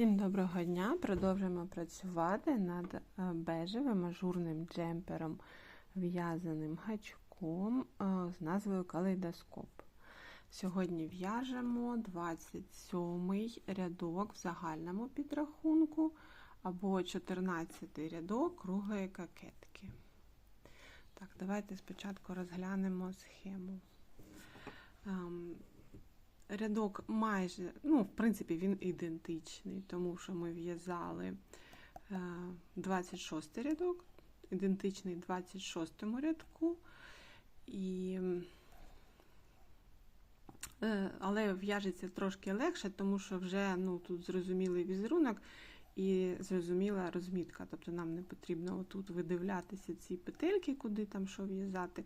Всім доброго дня! Продовжуємо працювати над е, бежевим ажурним джемпером, в'язаним гачком е, з назвою Калейдоскоп. Сьогодні в'яжемо 27-й рядок в загальному підрахунку або 14-й рядок круглої кокетки. Так, давайте спочатку розглянемо схему. Рядок майже, ну, в принципі, він ідентичний, тому що ми в'язали 26 рядок, ідентичний 26 рядку, і, е, але в'яжеться трошки легше, тому що вже ну, тут зрозумілий візерунок і зрозуміла розмітка. Тобто нам не потрібно отут видивлятися ці петельки, куди там що в'язати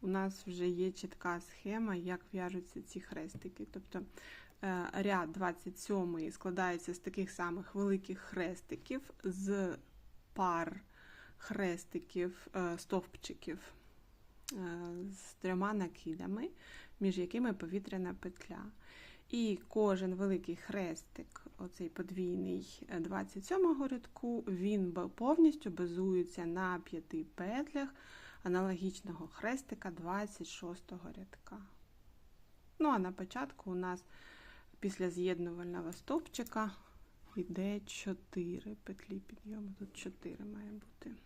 у нас вже є чітка схема, як в'яжуться ці хрестики. Тобто е, ряд 27 складається з таких самих великих хрестиків, з пар хрестиків, е, стовпчиків е, з трьома накидами, між якими повітряна петля. І кожен великий хрестик, оцей подвійний 27-го рядку, він повністю базується на п'яти петлях аналогічного хрестика 26 рядка. Ну, а на початку у нас після з'єднувального стовпчика йде 4 петлі підйому. Тут 4 має бути.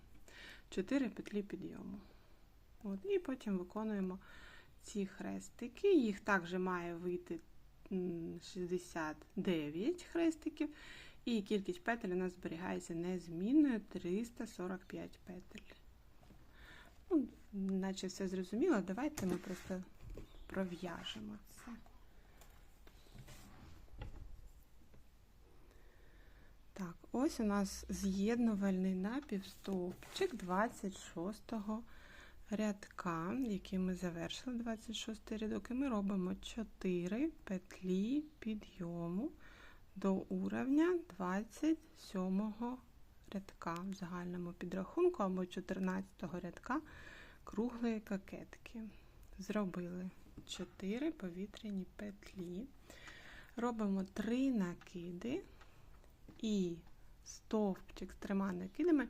4 петлі підйому. От, І потім виконуємо ці хрестики. Їх також має вийти 69 хрестиків. І кількість петель у нас зберігається незмінною 345 петель. Ну, Наче все зрозуміло, давайте ми просто пров'яжемо це. Так, ось у нас з'єднувальний напівстовпчик 26-го рядка, який ми завершили 26 рядок, і ми робимо 4 петлі підйому до уровня 27-го рядка в загальному підрахунку або 14 рядка круглої кокетки. Зробили 4 повітряні петлі, робимо 3 накиди і стовпчик з трьома накидами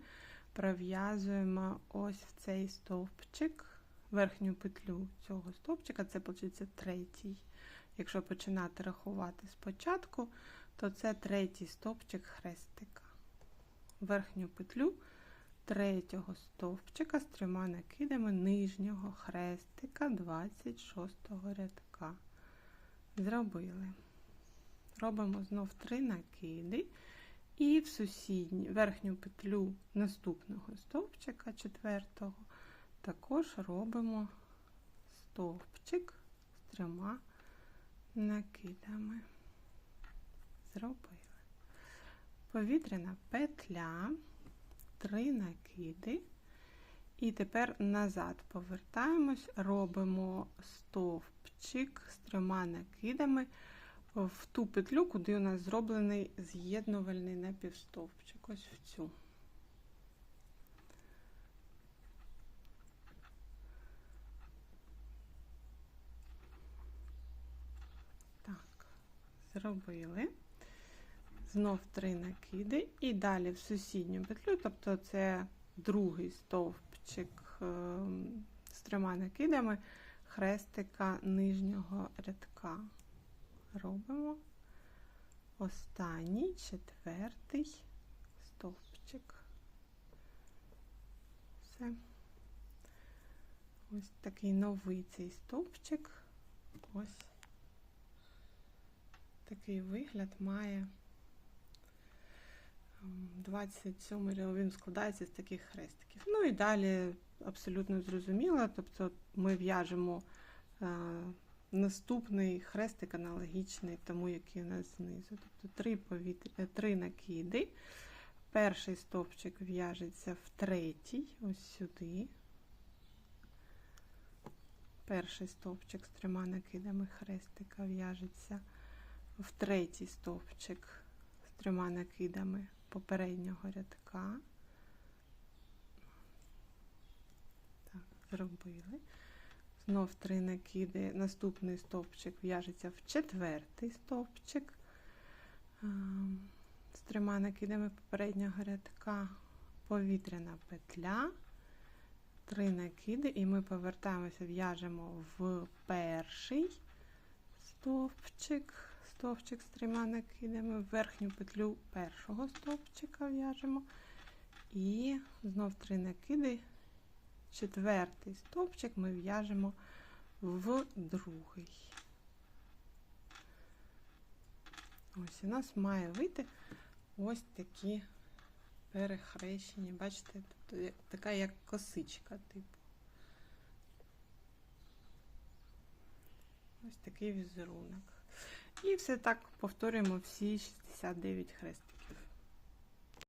пров'язуємо ось в цей стовпчик, верхню петлю цього стовпчика, це виходить третій. Якщо починати рахувати спочатку, то це третій стовпчик хрестика верхню петлю третього стовпчика з трьома накидами нижнього хрестика 26 рядка. Зробили. Робимо знов три накиди, і в сусідню верхню петлю наступного стовпчика четвертого також робимо стовпчик з трьома накидами. Зробили повітряна петля, три накиди. І тепер назад повертаємось, робимо стовпчик з трьома накидами в ту петлю, куди у нас зроблений з'єднувальний напівстовпчик. Ось в цю. Зробили знов три накиди, і далі в сусідню петлю, тобто це другий стовпчик ем, з трьома накидами хрестика нижнього рядка. Робимо останній четвертий стовпчик. Все. Ось такий новий цей стовпчик. Ось такий вигляд має. 27 він складається з таких хрестиків. Ну і далі абсолютно зрозуміло, тобто ми в'яжемо е, наступний хрестик аналогічний тому, який у нас знизу. Тобто три, повітря, е, три накиди. Перший стовпчик в'яжеться в третій, ось сюди. Перший стовпчик з трьома накидами хрестика в'яжеться в третій стовпчик з трьома накидами попереднього рядка. Так, зробили. Знов три накиди, наступний стовпчик в'яжеться в четвертий стовпчик. З трьома накидами попереднього рядка, повітряна петля, три накиди, і ми повертаємося, в'яжемо в перший стовпчик, стовпчик трьома накидами, в верхню петлю першого стовпчика в'яжемо. І знов три накиди, четвертий стовпчик ми в'яжемо в другий. Ось у нас має вийти ось такі перехрещені, бачите, тобто така як косичка, типу. Ось такий візерунок. І все так повторюємо всі 69 хрестиків.